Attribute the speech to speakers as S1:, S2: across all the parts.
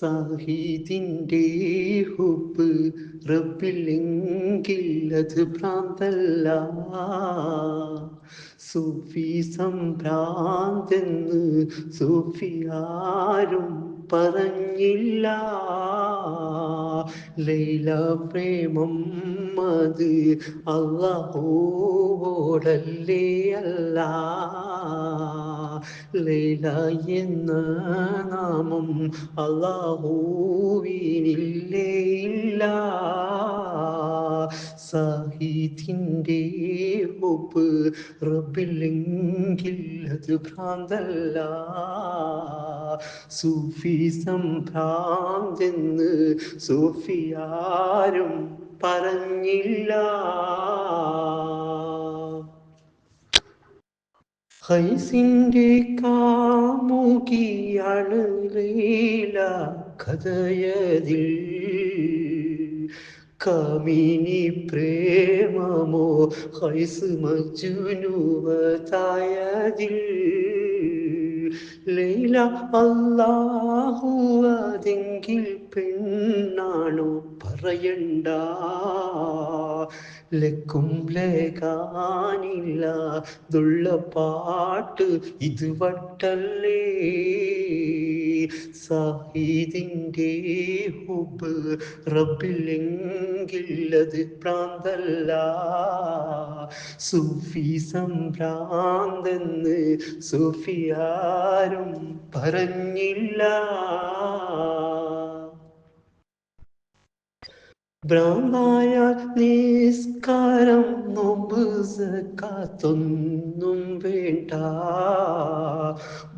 S1: സാഹിദിന്റെ ഹുബ് റബ്ബില്ലെങ്കിൽ അത് ഭ്രാന്തല്ല. സൂഫി സംഭ്രാന്തെന്ന് സൂഫി ആരും പറഞ്ഞില്ല. ലൈല പ്രേമം അത് അള്ളാഹോടല്ലേ അല്ല. ലൈല എന്ന നാമം അള്ളാഹുവിനില്ലേ ഇല്ല. ഒപ്പ് റബ്ബില്ലെങ്കിൽ അത് ഭ്രാന്തല്ല. സൂഫി സംഭ്രാന്തെന്ന് സൂഫിയാരും പറഞ്ഞില്ല. ഹൈസിന്റെ കാമുകിയാണ് കഥയതിൽ കമിനി പ്രേമമോ? ഹൈസ് മജുനുവതായതിൽ ലൈല അല്ലാഹു അതെങ്കിൽ പെണ്ണാണോ പറയണ്ട ലക്കും ലേഖാനില്ല ദുള്ള പാട്ട് ഇത് വട്ടല്ലേ സാഹിദിന്റെ ഹുബ് റബ്ബിലെങ്കില്ലത് പ്രാന്തല്ല. സൂഫി സംഭ്രാന്തെന്ന് സൂഫിയാരും പറഞ്ഞില്ല. ഭ്രാന്തായ നിസ്കാരം നോമ്പ് കാത്തൊന്നും വേണ്ട.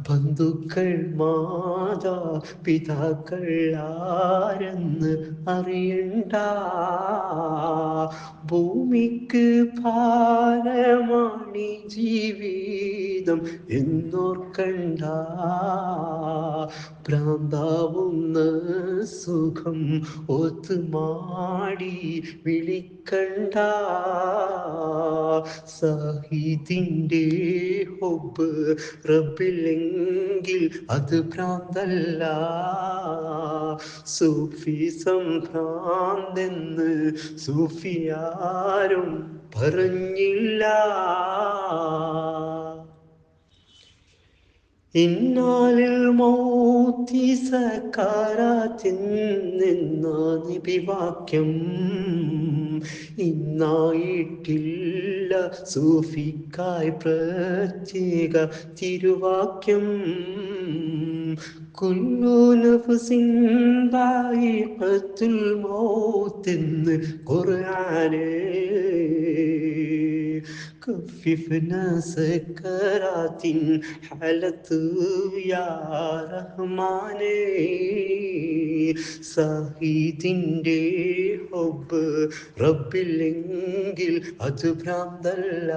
S1: ബന്ധുക്കൾ മാതാ പിതാക്കൾ ആരെന്ന് അറിയണ്ട. ഭൂമിക്ക് ഭാരമാണി ജീവിതം എന്നോർക്കണ്ട. ഭ്രാന്താവുന്ന സുഖം ഒത്തുമാടി വിളിക്കണ്ട. സാഹിതിന്റെ ഹൊബ് റബ്ബില്ലെങ്കിൽ അത് ഭ്രാന്തല്ല. സൂഫി സംഭ്രാന്തെന്ന് സൂഫിയാരും പറഞ്ഞില്ല. ഇന്നാലിൽ മൗത്തി സക്കാരാത്തിന്ന നിബിവാക്യം ഇന്നായിട്ടില്ല സൂഫിക്കായി പ്രത്യേക തിരുവാക്യം. കുല്ലു നഫ്സിൻ കുറയാനേ ഖുർആനേ كففنا سكرات حالة يا رحماني സാഹിദിൻ്റെ ഹൊബ് റബ്ബില്ലെങ്കിൽ അത് ഭ്രാന്തല്ല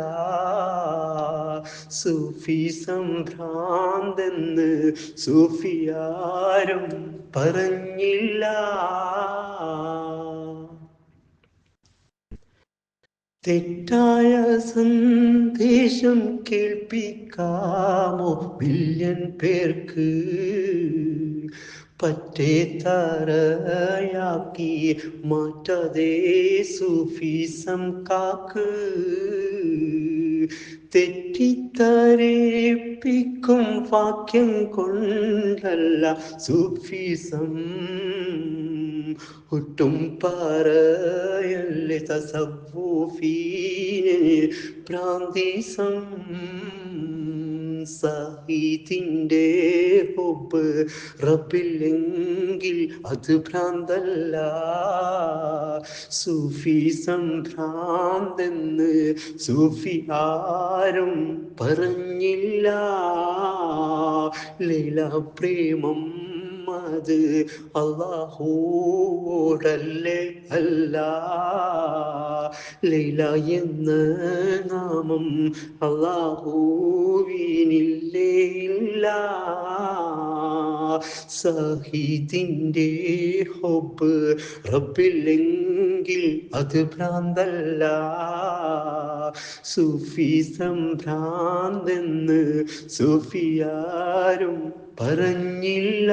S1: സൂഫി സംഭ്രാന്തെന്ന് സൂഫിയാരും പറഞ്ഞില്ല തെറ്റായ സന്ദേശം കേൾപ്പിക്കാമോ മില്യൻ പേർക്ക്? പറ്റേ തറയാക്കി മാറ്റാതെ സൂഫിസം കാക്ക് തെറ്റിത്തരേപ്പിക്കും വാക്യം കൊണ്ടല്ല സൂഫിസം. ഒട്ടും പറയല്ലേ തസവൂഫീന് പ്രാന്തിസം. സാഹിതിന്റെ ഹൊബ് റബ്ബില്ലെങ്കിൽ അത് ഭ്രാന്തല്ല. സൂഫി ഭ്രാന്തെന്ന് സൂഫി ആരും പറഞ്ഞില്ല. ലീല പ്രേമം അത് അള്ളാഹൂടല്ലേ അല്ല. ലൈല എന്ന് നാമം അള്ളാഹൂവിനില്ലേ ഇല്ല. സാഹിദിന്റെ ഹൊബ് റബ്ബില്ലെങ്കിൽ അത് ഭ്രാന്തല്ല. സൂഫി സംഭ്രാന്തെന്ന് സൂഫിയാരും പറഞ്ഞില്ല.